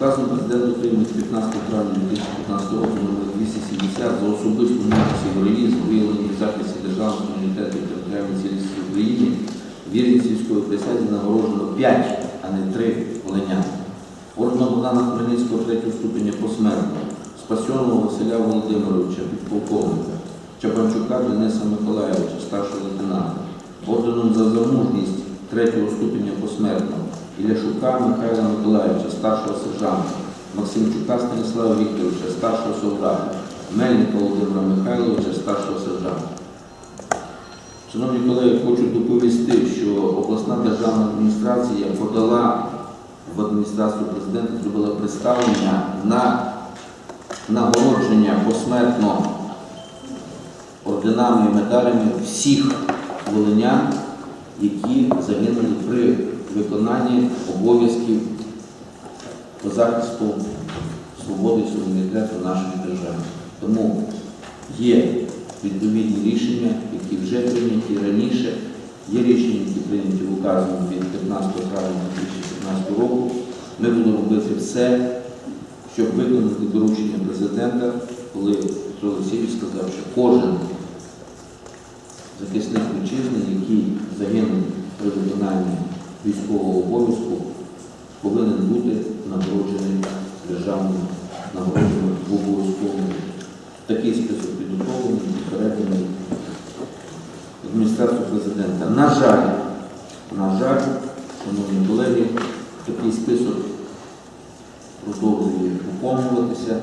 Указом президента України 15 травня 2015 року номер 270 за особисту мудрість і героїзм виявлені в захисті державного і територіальної цілісності України, вірність військової присязі нагороджено 5, а не 3 волинян. Ордена Богдана Хмельницького третього ступеня посмертно, Спасьонова Василя Володимировича, підполковника, Чабанчука Дениса Миколаєвича, старшого лейтенанта, орденом за замужність третього ступеня посмертно, Іляшука Михайла Миколаївича, старшого сержанта, Максимчука Станіслава Вікторовича, старшого солдата, Мельника Володимира Михайловича, старшого сержанта. Шановні колеги, хочу доповісти, що обласна державна адміністрація подала в адміністрацію президента, зробила представлення на нагородження посмертно орденами і медалями всіх волинян, які загинули при виконанні обов'язків по захисту свободи і суверенітету нашої держави. Тому є відповідні рішення, які вже прийняті раніше. Є рішення, які прийняті в указі від 15 травня 2015 року. Ми будемо робити все, щоб виконати доручення президента, коли Петро Олексійович сказав, що кожен захисник при виконанні військового обов'язку повинен бути нагороджений державним нагородженим обов'язковим. Такий список підготовлений і переданий в Міністерство президента. На жаль, на жаль, шановні колеги, такий список продовжує опомнюватися.